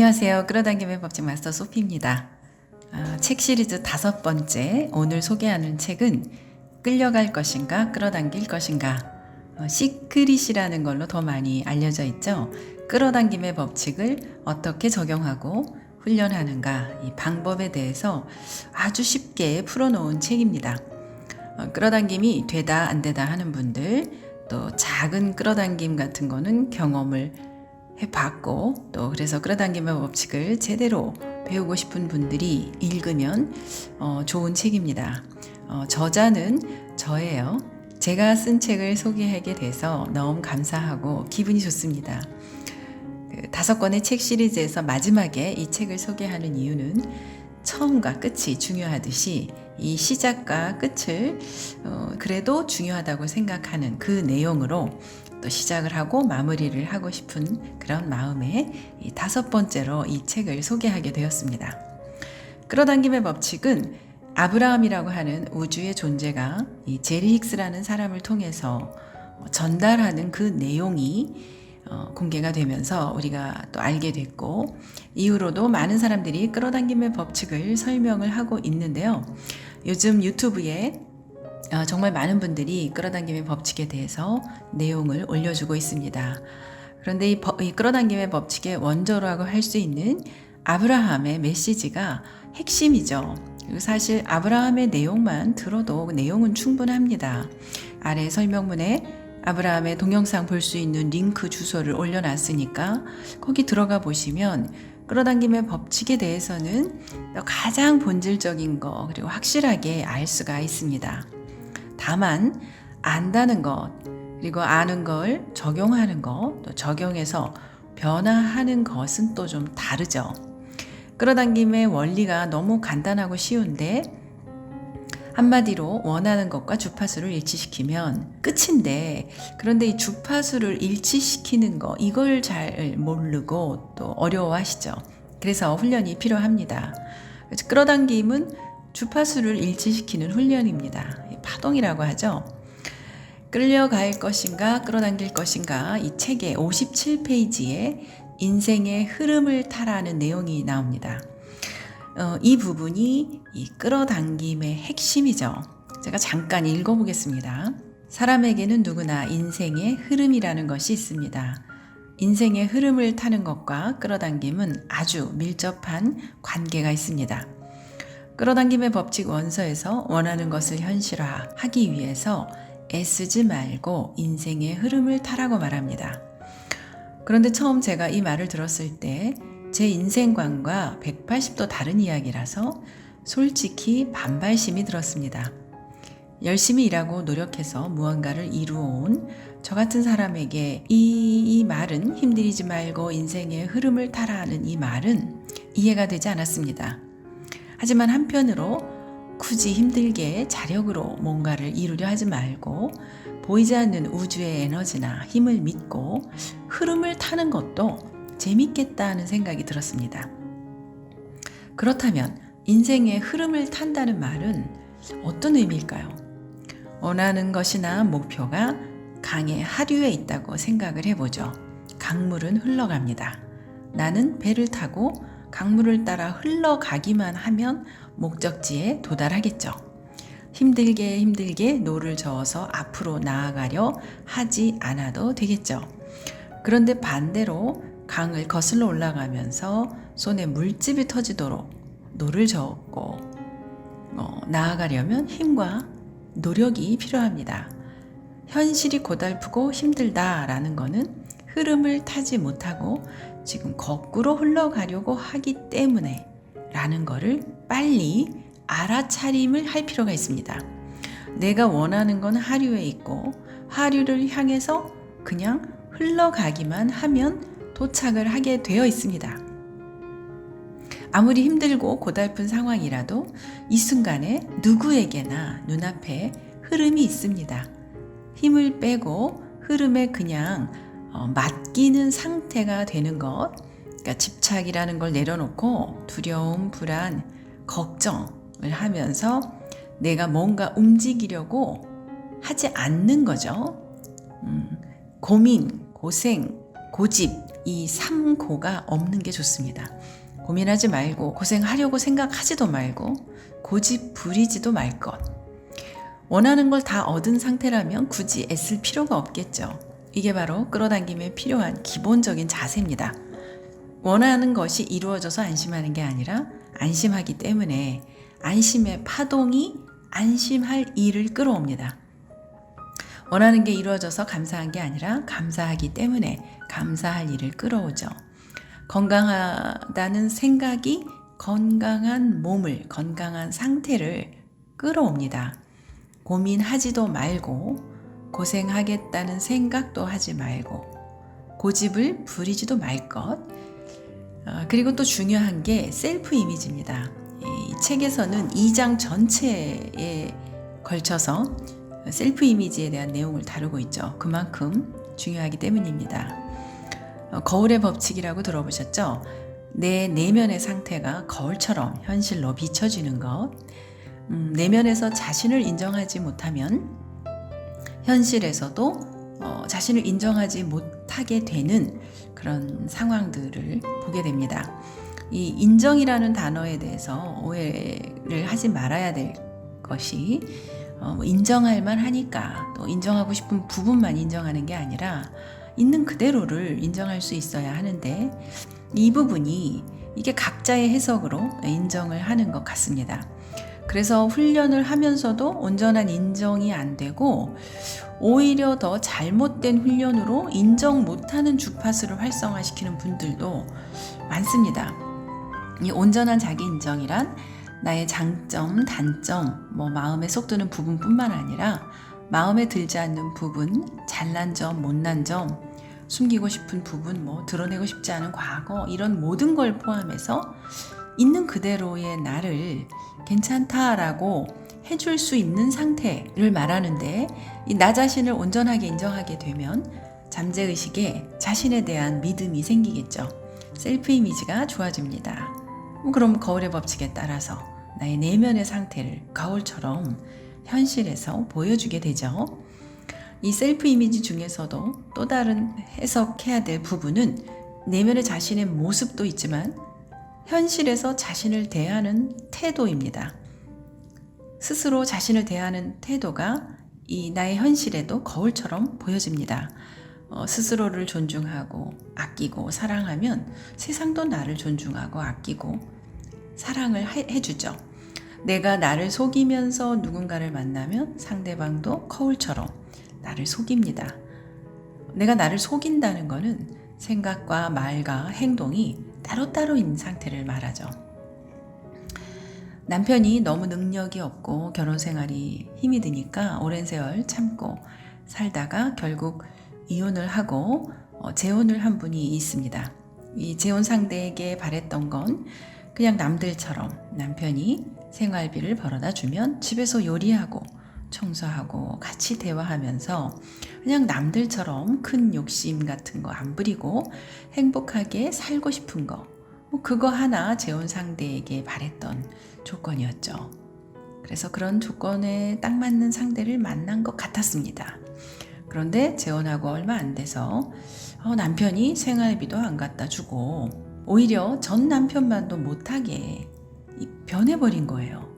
안녕하세요. 끌어당김의 법칙 마스터 소피입니다. 아, 책 시리즈 다섯 번째 오늘 소개하는 책은 끌려갈 것인가 끌어당길 것인가 어, 시크릿이라는 걸로 더 많이 알려져 있죠. 끌어당김의 법칙을 어떻게 적용하고 훈련하는가 이 방법에 대해서 아주 쉽게 풀어놓은 책입니다. 어, 끌어당김이 되다 안 되다 하는 분들 또 작은 끌어당김 같은 거는 경험을 해봤고 또 그래서 끌어당김의 법칙을 제대로 배우고 싶은 분들이 읽으면 어, 좋은 책입니다. 어, 저자는 저예요. 제가 쓴 책을 소개하게 돼서 너무 감사하고 기분이 좋습니다. 그 다섯 권의 책 시리즈에서 마지막에 이 책을 소개하는 이유는 처음과 끝이 중요하듯이 이 시작과 끝을 어, 그래도 중요하다고 생각하는 그 내용으로 또 시작을 하고 마무리를 하고 싶은 그런 마음에 이 다섯 번째로 이 책을 소개하게 되었습니다. 끌어당김의 법칙은 아브라함이라고 하는 우주의 존재가 이 제리 힉스라는 사람을 통해서 전달하는 그 내용이 어, 공개가 되면서 우리가 또 알게 됐고 이후로도 많은 사람들이 끌어당김의 법칙을 설명을 하고 있는데요. 요즘 유튜브에 어, 정말 많은 분들이 끌어당김의 법칙에 대해서 내용을 올려주고 있습니다. 그런데 이, 법, 이 끌어당김의 법칙의 원조라고 할 수 있는 아브라함의 메시지가 핵심이죠. 사실 아브라함의 내용만 들어도 그 내용은 충분합니다. 아래 설명문에 아브라함의 동영상 볼 수 있는 링크 주소를 올려놨으니까 거기 들어가 보시면 끌어당김의 법칙에 대해서는 가장 본질적인 거 그리고 확실하게 알 수가 있습니다. 다만 안다는 것 그리고 아는 걸 적용하는 것, 또 적용해서 변화하는 것은 또 좀 다르죠. 끌어당김의 원리가 너무 간단하고 쉬운데 한마디로 원하는 것과 주파수를 일치시키면 끝인데 그런데 이 주파수를 일치시키는 거 이걸 잘 모르고 또 어려워하시죠. 그래서 훈련이 필요합니다. 끌어당김은 주파수를 일치시키는 훈련입니다. 파동이라고 하죠. 끌려갈 것인가 끌어당길 것인가 이 책의 57페이지에 인생의 흐름을 타라는 내용이 나옵니다. 어, 이 부분이 이 끌어당김의 핵심이죠. 제가 잠깐 읽어보겠습니다. 사람에게는 누구나 인생의 흐름이라는 것이 있습니다. 인생의 흐름을 타는 것과 끌어당김은 아주 밀접한 관계가 있습니다. 끌어당김의 법칙 원서에서 원하는 것을 현실화하기 위해서 애쓰지 말고 인생의 흐름을 타라고 말합니다. 그런데 처음 제가 이 말을 들었을 때 제 인생관과 180도 다른 이야기라서 솔직히 반발심이 들었습니다. 열심히 일하고 노력해서 무언가를 이루어온 저 같은 사람에게 이, 이 말은 힘들이지 말고 인생의 흐름을 타라는 이 말은 이해가 되지 않았습니다. 하지만 한편으로 굳이 힘들게 자력으로 뭔가를 이루려 하지 말고 보이지 않는 우주의 에너지나 힘을 믿고 흐름을 타는 것도 재밌겠다는 생각이 들었습니다. 그렇다면 인생의 흐름을 탄다는 말은 어떤 의미일까요? 원하는 것이나 목표가 강의 하류에 있다고 생각을 해보죠. 강물은 흘러갑니다. 나는 배를 타고 강물을 따라 흘러가기만 하면 목적지에 도달하겠죠. 힘들게 힘들게 노를 저어서 앞으로 나아가려 하지 않아도 되겠죠. 그런데 반대로 강을 거슬러 올라가면서 손에 물집이 터지도록 노를 저었고 어, 나아가려면 힘과 노력이 필요합니다. 현실이 고달프고 힘들다라는 것은 흐름을 타지 못하고 지금 거꾸로 흘러가려고 하기 때문에 라는 것을 빨리 알아차림을 할 필요가 있습니다. 내가 원하는 건 하류에 있고 하류를 향해서 그냥 흘러가기만 하면 도착을 하게 되어 있습니다. 아무리 힘들고 고달픈 상황이라도 이 순간에 누구에게나 눈앞에 흐름이 있습니다. 힘을 빼고 흐름에 그냥 어, 맡기는 상태가 되는 것, 그러니까 집착이라는 걸 내려놓고 두려움, 불안, 걱정을 하면서 내가 뭔가 움직이려고 하지 않는 거죠. 음, 고민, 고생, 고집 이 3고가 없는 게 좋습니다. 고민하지 말고 고생하려고 생각하지도 말고 고집 부리지도 말 것. 원하는 걸 다 얻은 상태라면 굳이 애쓸 필요가 없겠죠. 이게 바로 끌어당김에 필요한 기본적인 자세입니다. 원하는 것이 이루어져서 안심하는 게 아니라 안심하기 때문에 안심의 파동이 안심할 일을 끌어옵니다. 원하는 게 이루어져서 감사한 게 아니라 감사하기 때문에 감사할 일을 끌어오죠. 건강하다는 생각이 건강한 몸을, 건강한 상태를 끌어옵니다. 고민하지도 말고, 고생하겠다는 생각도 하지 말고, 고집을 부리지도 말 것. 어, 그리고 또 중요한 게 셀프 이미지입니다. 이 책에서는 2장 전체에 걸쳐서 셀프 이미지에 대한 내용을 다루고 있죠. 그만큼 중요하기 때문입니다. 어, 거울의 법칙이라고 들어보셨죠? 내 내면의 상태가 거울처럼 현실로 비춰지는 것. 음, 내면에서 자신을 인정하지 못하면 현실에서도 어, 자신을 인정하지 못하게 되는 그런 상황들을 보게 됩니다. 이 인정이라는 단어에 대해서 오해를 하지 말아야 될 것이 어, 뭐 인정할 만하니까 또 인정하고 싶은 부분만 인정하는 게 아니라 있는 그대로를 인정할 수 있어야 하는데 이 부분이 이게 각자의 해석으로 인정을 하는 것 같습니다. 그래서 훈련을 하면서도 온전한 인정이 안 되고 오히려 더 잘못된 훈련으로 인정 못하는 주파수를 활성화시키는 분들도 많습니다. 이 온전한 자기 인정이란 나의 장점, 단점, 뭐 마음에 속 드는 부분뿐만 아니라 마음에 들지 않는 부분, 잘난 점, 못난 점, 숨기고 싶은 부분, 뭐 드러내고 싶지 않은 과거 이런 모든 걸 포함해서 있는 그대로의 나를 괜찮다라고 해줄 수 있는 상태를 말하는데 이나 자신을 온전하게 인정하게 되면 잠재의식에 자신에 대한 믿음이 생기겠죠. 셀프 이미지가 좋아집니다. 뭐 그럼 거울의 법칙에 따라서 나의 내면의 상태를 거울처럼 현실에서 보여주게 되죠. 이 셀프 이미지 중에서도 또 다른 해석해야 될 부분은 내면의 자신의 모습도 있지만 현실에서 자신을 대하는 태도입니다. 스스로 자신을 대하는 태도가 이 나의 현실에도 거울처럼 보여집니다. 어, 스스로를 존중하고 아끼고 사랑하면 세상도 나를 존중하고 아끼고 사랑을 해, 해주죠. 내가 나를 속이면서 누군가를 만나면 상대방도 거울처럼 나를 속입니다. 내가 나를 속인다는 것은 생각과 말과 행동이 따로따로 있는 상태를 말하죠. 남편이 너무 능력이 없고 결혼 생활이 힘이 드니까 오랜 세월 참고 살다가 결국 이혼을 하고 어, 재혼을 한 분이 있습니다. 이 재혼 상대에게 바랬던 건 그냥 남들처럼 남편이 생활비를 벌어다 주면 집에서 요리하고 청소하고 같이 대화하면서 그냥 남들처럼 큰 욕심 같은 거 안 부리고 행복하게 살고 싶은 거, 뭐 그거 하나 재혼 상대에게 바랬던 조건이었죠. 그래서 그런 조건에 딱 맞는 상대를 만난 것 같았습니다. 그런데 재혼하고 얼마 안 돼서 어, 남편이 생활비도 안 갖다 주고 오히려 전 남편만도 못하게 변해버린 거예요.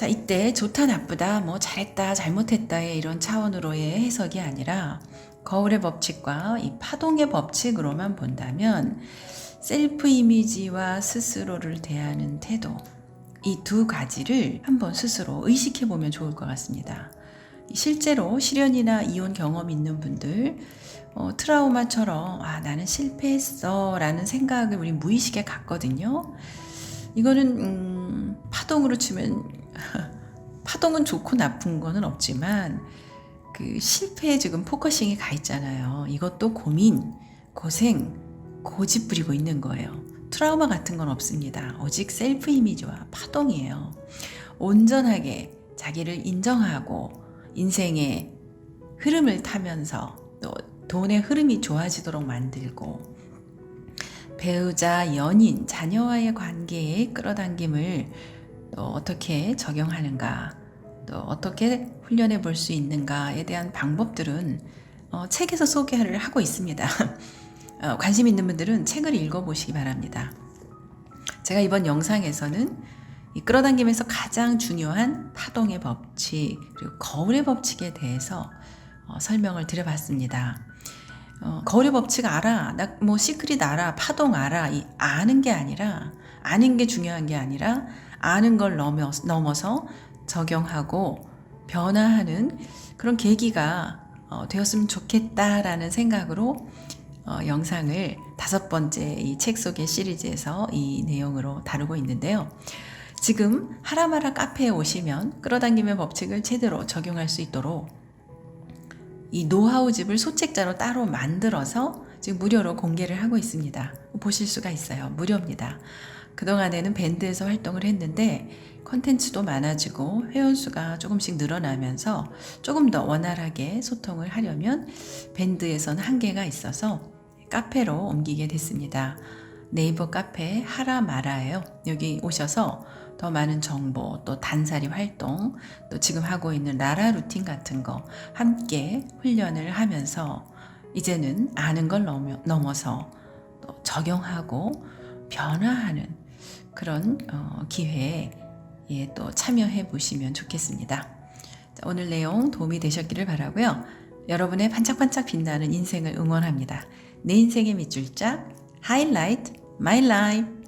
자, 이때 좋다, 나쁘다, 뭐 잘했다, 잘못했다의 이런 차원으로의 해석이 아니라 거울의 법칙과 이 파동의 법칙으로만 본다면 셀프 이미지와 스스로를 대하는 태도, 이 두 가지를 한번 스스로 의식해 보면 좋을 것 같습니다. 실제로 실연이나 이혼 경험 있는 분들, 어, 트라우마처럼, 아, 나는 실패했어. 라는 생각을 우리 무의식에 갖거든요. 이거는, 음, 파동으로 치면 파동은 좋고 나쁜 거는 없지만 그 실패에 지금 포커싱이 가 있잖아요. 이것도 고민, 고생, 고집 부리고 있는 거예요. 트라우마 같은 건 없습니다. 오직 셀프 이미지와 파동이에요. 온전하게 자기를 인정하고 인생의 흐름을 타면서 또 돈의 흐름이 좋아지도록 만들고 배우자, 연인, 자녀와의 관계에 끌어당김을 또 어떻게 적용하는가, 또 어떻게 훈련해 볼 수 있는가에 대한 방법들은 어, 책에서 소개를 하고 있습니다. 어, 관심 있는 분들은 책을 읽어보시기 바랍니다. 제가 이번 영상에서는 이 끌어당김에서 가장 중요한 파동의 법칙 그리고 거울의 법칙에 대해서 어, 설명을 드려봤습니다. 어, 거울의 법칙 알아, 나 뭐 시크릿 알아, 파동 알아, 이 아는 게 아니라 아는 게 중요한 게 아니라 아는 걸 넘어, 넘어서 적용하고 변화하는 그런 계기가 어, 되었으면 좋겠다라는 생각으로 어, 영상을 다섯 번째 이 책 속의 시리즈에서 이 내용으로 다루고 있는데요. 지금 하라마라 카페에 오시면 끌어당김의 법칙을 제대로 적용할 수 있도록 이 노하우집을 소책자로 따로 만들어서 지금 무료로 공개를 하고 있습니다. 보실 수가 있어요. 무료입니다. 그동안에는 밴드에서 활동을 했는데 컨텐츠도 많아지고 회원수가 조금씩 늘어나면서 조금 더 원활하게 소통을 하려면 밴드에서는 한계가 있어서 카페로 옮기게 됐습니다. 네이버 카페 하라마라예요. 여기 오셔서 더 많은 정보, 또 단사리 활동, 또 지금 하고 있는 라라 루틴 같은 거 함께 훈련을 하면서 이제는 아는 걸 넘어- 넘어서 또 적용하고 변화하는 그런 어, 기회에 예, 또 참여해 보시면 좋겠습니다. 자, 오늘 내용 도움이 되셨기를 바라고요. 여러분의 반짝반짝 빛나는 인생을 응원합니다. 내 인생의 밑줄짝 하이라이트 마이 라이프